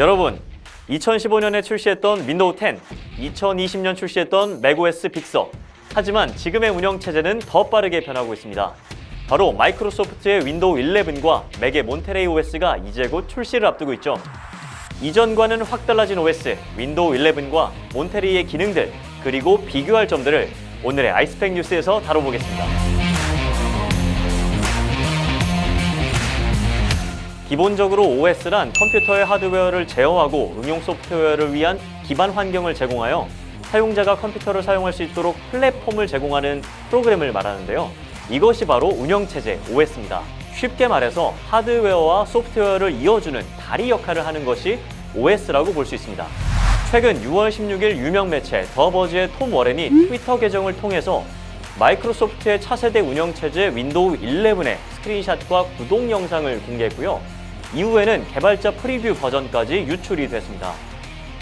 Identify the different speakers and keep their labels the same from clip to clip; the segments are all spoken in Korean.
Speaker 1: 여러분, 2015년에 출시했던 윈도우 10, 2020년 출시했던 맥OS 빅서. 하지만 지금의 운영 체제는 더 빠르게 변하고 있습니다. 바로 마이크로소프트의 윈도우 11과 맥의 몬테레이 OS가 이제 곧 출시를 앞두고 있죠. 이전과는 확 달라진 OS, 윈도우 11과 몬테레이의 기능들, 그리고 비교할 점들을 오늘의 아이스팩 뉴스에서 다뤄보겠습니다. 기본적으로 OS란 컴퓨터의 하드웨어를 제어하고 응용 소프트웨어를 위한 기반 환경을 제공하여 사용자가 컴퓨터를 사용할 수 있도록 플랫폼을 제공하는 프로그램을 말하는데요. 이것이 바로 운영체제 OS입니다. 쉽게 말해서 하드웨어와 소프트웨어를 이어주는 다리 역할을 하는 것이 OS라고 볼 수 있습니다. 최근 6월 16일 유명 매체 더 버즈의 톰 워렌이 트위터 계정을 통해서 마이크로소프트의 차세대 운영체제 윈도우 11의 스크린샷과 구동 영상을 공개했고요. 이후에는 개발자 프리뷰 버전까지 유출이 됐습니다.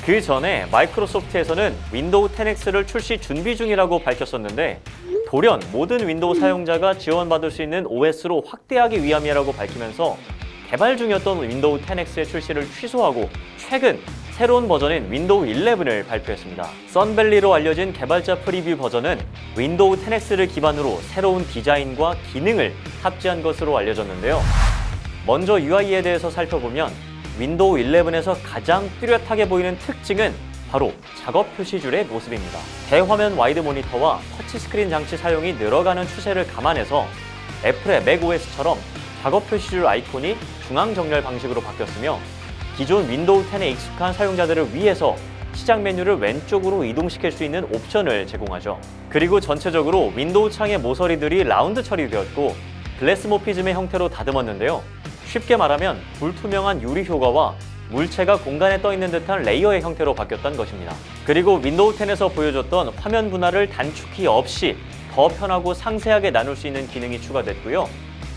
Speaker 1: 그 전에 마이크로소프트에서는 윈도우 10X를 출시 준비 중이라고 밝혔었는데 돌연 모든 윈도우 사용자가 지원받을 수 있는 OS로 확대하기 위함이라고 밝히면서 개발 중이었던 윈도우 10X의 출시를 취소하고 최근 새로운 버전인 윈도우 11을 발표했습니다. 썬밸리로 알려진 개발자 프리뷰 버전은 윈도우 10X를 기반으로 새로운 디자인과 기능을 탑재한 것으로 알려졌는데요. 먼저 UI에 대해서 살펴보면 윈도우 11에서 가장 뚜렷하게 보이는 특징은 바로 작업 표시줄의 모습입니다. 대화면 와이드 모니터와 터치스크린 장치 사용이 늘어가는 추세를 감안해서 애플의 macOS처럼 작업 표시줄 아이콘이 중앙 정렬 방식으로 바뀌었으며 기존 윈도우 10에 익숙한 사용자들을 위해서 시작 메뉴를 왼쪽으로 이동시킬 수 있는 옵션을 제공하죠. 그리고 전체적으로 윈도우 창의 모서리들이 라운드 처리되었고 글래스모피즘의 형태로 다듬었는데요. 쉽게 말하면 불투명한 유리 효과와 물체가 공간에 떠 있는 듯한 레이어의 형태로 바뀌었던 것입니다. 그리고 윈도우 10에서 보여줬던 화면 분할을 단축키 없이 더 편하고 상세하게 나눌 수 있는 기능이 추가됐고요.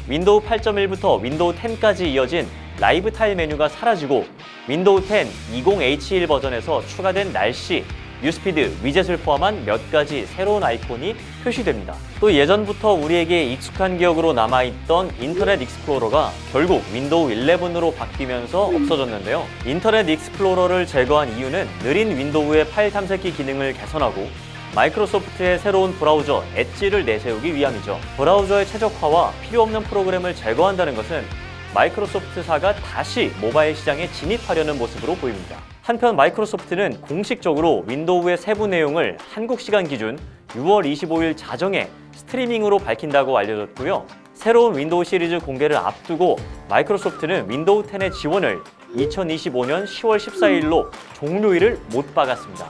Speaker 1: 윈도우 8.1부터 윈도우 10까지 이어진 라이브 타일 메뉴가 사라지고 윈도우 10 20H1 버전에서 추가된 날씨, 뉴스피드, 위젯을 포함한 몇 가지 새로운 아이콘이 표시됩니다. 또 예전부터 우리에게 익숙한 기억으로 남아있던 인터넷 익스플로러가 결국 윈도우 11으로 바뀌면서 없어졌는데요. 인터넷 익스플로러를 제거한 이유는 느린 윈도우의 파일 탐색기 기능을 개선하고 마이크로소프트의 새로운 브라우저 엣지를 내세우기 위함이죠. 브라우저의 최적화와 필요 없는 프로그램을 제거한다는 것은 마이크로소프트사가 다시 모바일 시장에 진입하려는 모습으로 보입니다. 한편 마이크로소프트는 공식적으로 윈도우의 세부 내용을 한국 시간 기준 6월 25일 자정에 스트리밍으로 밝힌다고 알려졌고요. 새로운 윈도우 시리즈 공개를 앞두고 마이크로소프트는 윈도우 10의 지원을 2025년 10월 14일로 종료일을 못 박았습니다.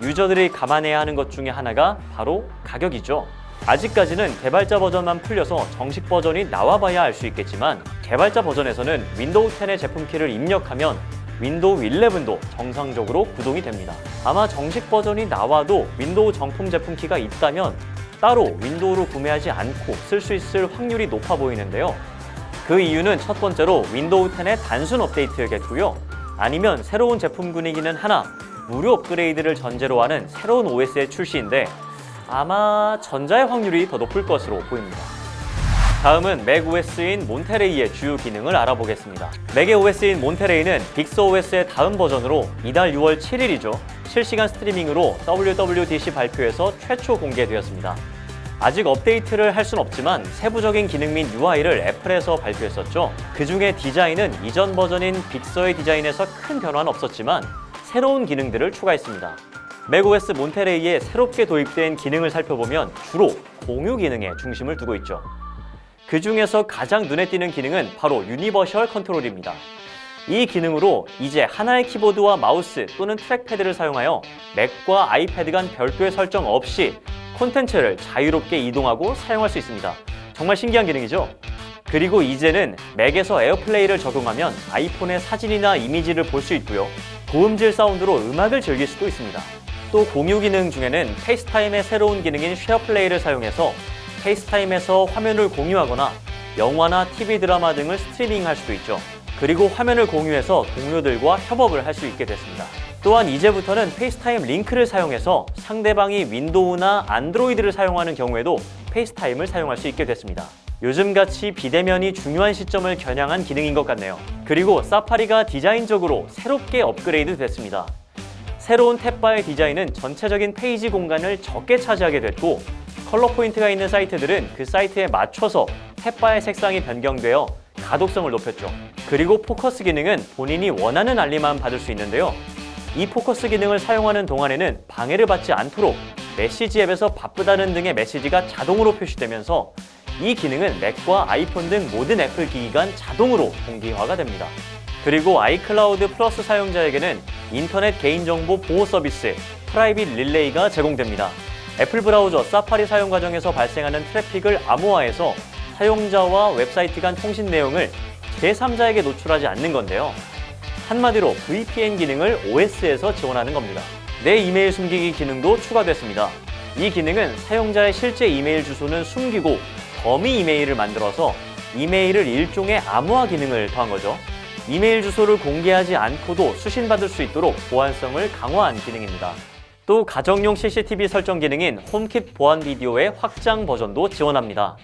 Speaker 1: 유저들이 감안해야 하는 것 중에 하나가 바로 가격이죠. 아직까지는 개발자 버전만 풀려서 정식 버전이 나와봐야 알 수 있겠지만 개발자 버전에서는 윈도우 10의 제품 키를 입력하면 윈도우 11도 정상적으로 구동이 됩니다. 아마 정식 버전이 나와도 윈도우 정품 제품 키가 있다면 따로 윈도우로 구매하지 않고 쓸 수 있을 확률이 높아 보이는데요. 그 이유는 첫 번째로 윈도우 10의 단순 업데이트겠고요. 아니면 새로운 제품 분위기는 하나, 무료 업그레이드를 전제로 하는 새로운 OS의 출시인데 아마 전자의 확률이 더 높을 것으로 보입니다. 다음은 맥OS인 몬테레이의 주요 기능을 알아보겠습니다. 맥의 OS인 몬테레이는 빅스OS의 다음 버전으로 이달 6월 7일이죠. 실시간 스트리밍으로 WWDC 발표에서 최초 공개되었습니다. 아직 업데이트를 할 순 없지만 세부적인 기능 및 UI를 애플에서 발표했었죠. 그 중에 디자인은 이전 버전인 빅서의 디자인에서 큰 변화는 없었지만 새로운 기능들을 추가했습니다. 맥OS 몬테레이에 새롭게 도입된 기능을 살펴보면 주로 공유 기능에 중심을 두고 있죠. 그 중에서 가장 눈에 띄는 기능은 바로 유니버셜 컨트롤입니다. 이 기능으로 이제 하나의 키보드와 마우스 또는 트랙패드를 사용하여 맥과 아이패드 간 별도의 설정 없이 콘텐츠를 자유롭게 이동하고 사용할 수 있습니다. 정말 신기한 기능이죠? 그리고 이제는 맥에서 에어플레이를 적용하면 아이폰의 사진이나 이미지를 볼 수 있고요. 고음질 사운드로 음악을 즐길 수도 있습니다. 또 공유 기능 중에는 페이스타임의 새로운 기능인 쉐어플레이를 사용해서 페이스타임에서 화면을 공유하거나 영화나 TV 드라마 등을 스트리밍할 수도 있죠. 그리고 화면을 공유해서 동료들과 협업을 할 수 있게 됐습니다. 또한 이제부터는 페이스타임 링크를 사용해서 상대방이 윈도우나 안드로이드를 사용하는 경우에도 페이스타임을 사용할 수 있게 됐습니다. 요즘같이 비대면이 중요한 시점을 겨냥한 기능인 것 같네요. 그리고 사파리가 디자인적으로 새롭게 업그레이드 됐습니다. 새로운 탭바의 디자인은 전체적인 페이지 공간을 적게 차지하게 됐고 컬러 포인트가 있는 사이트들은 그 사이트에 맞춰서 탭바의 색상이 변경되어 가독성을 높였죠. 그리고 포커스 기능은 본인이 원하는 알림만 받을 수 있는데요. 이 포커스 기능을 사용하는 동안에는 방해를 받지 않도록 메시지 앱에서 바쁘다는 등의 메시지가 자동으로 표시되면서 이 기능은 맥과 아이폰 등 모든 애플 기기 간 자동으로 공개화가 됩니다. 그리고 아이클라우드 플러스 사용자에게는 인터넷 개인정보 보호 서비스 프라이빗 릴레이가 제공됩니다. 애플 브라우저 사파리 사용 과정에서 발생하는 트래픽을 암호화해서 사용자와 웹사이트 간 통신 내용을 제3자에게 노출하지 않는 건데요. 한마디로 VPN 기능을 OS에서 지원하는 겁니다. 내 이메일 숨기기 기능도 추가됐습니다. 이 기능은 사용자의 실제 이메일 주소는 숨기고 더미 이메일을 만들어서 이메일을 일종의 암호화 기능을 더한 거죠. 이메일 주소를 공개하지 않고도 수신받을 수 있도록 보안성을 강화한 기능입니다. 또 가정용 CCTV 설정 기능인 홈킷 보안 비디오의 확장 버전도 지원합니다.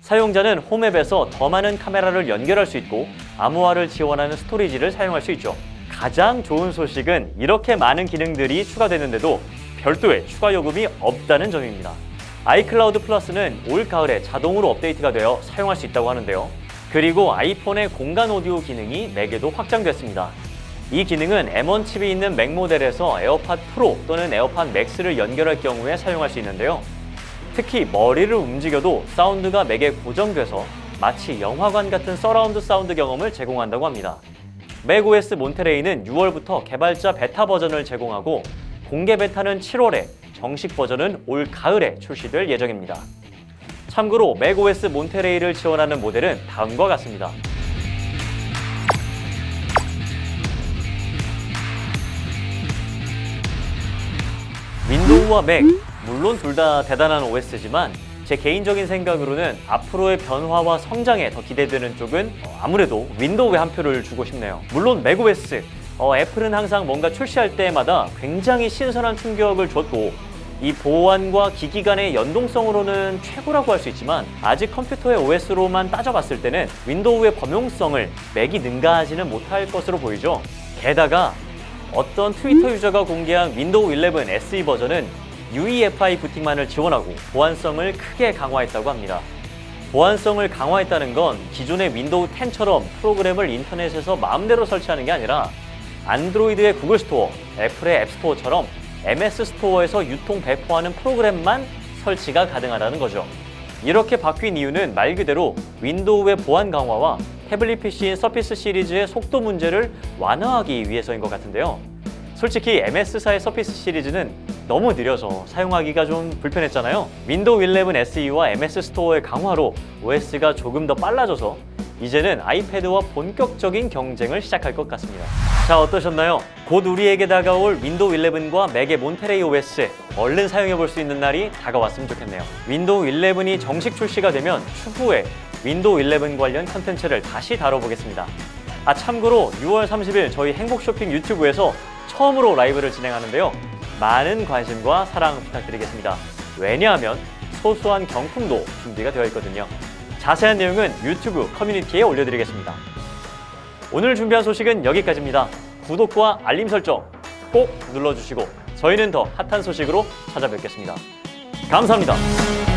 Speaker 1: 사용자는 홈앱에서 더 많은 카메라를 연결할 수 있고 암호화를 지원하는 스토리지를 사용할 수 있죠. 가장 좋은 소식은 이렇게 많은 기능들이 추가되는데도 별도의 추가 요금이 없다는 점입니다. 아이클라우드 플러스는 올 가을에 자동으로 업데이트가 되어 사용할 수 있다고 하는데요. 그리고 아이폰의 공간 오디오 기능이 맥에도 확장됐습니다. 이 기능은 M1 칩이 있는 맥 모델에서 에어팟 프로 또는 에어팟 맥스를 연결할 경우에 사용할 수 있는데요. 특히 머리를 움직여도 사운드가 맥에 고정돼서 마치 영화관 같은 서라운드 사운드 경험을 제공한다고 합니다. 맥OS 몬테레이는 6월부터 개발자 베타 버전을 제공하고 공개 베타는 7월에 정식 버전은 올 가을에 출시될 예정입니다. 참고로 맥OS 몬테레이를 지원하는 모델은 다음과 같습니다. 윈도우와 맥, 물론 둘 다 대단한 OS지만 제 개인적인 생각으로는 앞으로의 변화와 성장에 더 기대되는 쪽은 어, 아무래도 윈도우에 한 표를 주고 싶네요. 물론 맥OS, 어, 애플은 항상 뭔가 출시할 때마다 굉장히 신선한 충격을 줬고 이 보안과 기기 간의 연동성으로는 최고라고 할 수 있지만 아직 컴퓨터의 OS로만 따져봤을 때는 윈도우의 범용성을 맥이 능가하지는 못할 것으로 보이죠. 게다가 어떤 트위터 유저가 공개한 윈도우 11 SE 버전은 UEFI 부팅만을 지원하고 보안성을 크게 강화했다고 합니다. 보안성을 강화했다는 건 기존의 윈도우 10처럼 프로그램을 인터넷에서 마음대로 설치하는 게 아니라 안드로이드의 구글 스토어, 애플의 앱 스토어처럼 MS 스토어에서 유통 배포하는 프로그램만 설치가 가능하다는 거죠. 이렇게 바뀐 이유는 말 그대로 윈도우의 보안 강화와 태블릿 PC인 서피스 시리즈의 속도 문제를 완화하기 위해서인 것 같은데요. 솔직히 MS사의 서피스 시리즈는 너무 느려서 사용하기가 좀 불편했잖아요. 윈도우 11 SE와 MS 스토어의 강화로 OS가 조금 더 빨라져서 이제는 아이패드와 본격적인 경쟁을 시작할 것 같습니다. 자, 어떠셨나요? 곧 우리에게 다가올 윈도우 11과 맥의 몬테레이 OS 얼른 사용해 볼 수 있는 날이 다가왔으면 좋겠네요. 윈도우 11이 정식 출시가 되면 추후에 윈도우 11 관련 컨텐츠를 다시 다뤄보겠습니다. 아, 참고로 6월 30일 저희 행복 쇼핑 유튜브에서 처음으로 라이브를 진행하는데요. 많은 관심과 사랑 부탁드리겠습니다. 왜냐하면 소소한 경품도 준비가 되어 있거든요. 자세한 내용은 유튜브 커뮤니티에 올려드리겠습니다. 오늘 준비한 소식은 여기까지입니다. 구독과 알림 설정 꼭 눌러주시고 저희는 더 핫한 소식으로 찾아뵙겠습니다. 감사합니다.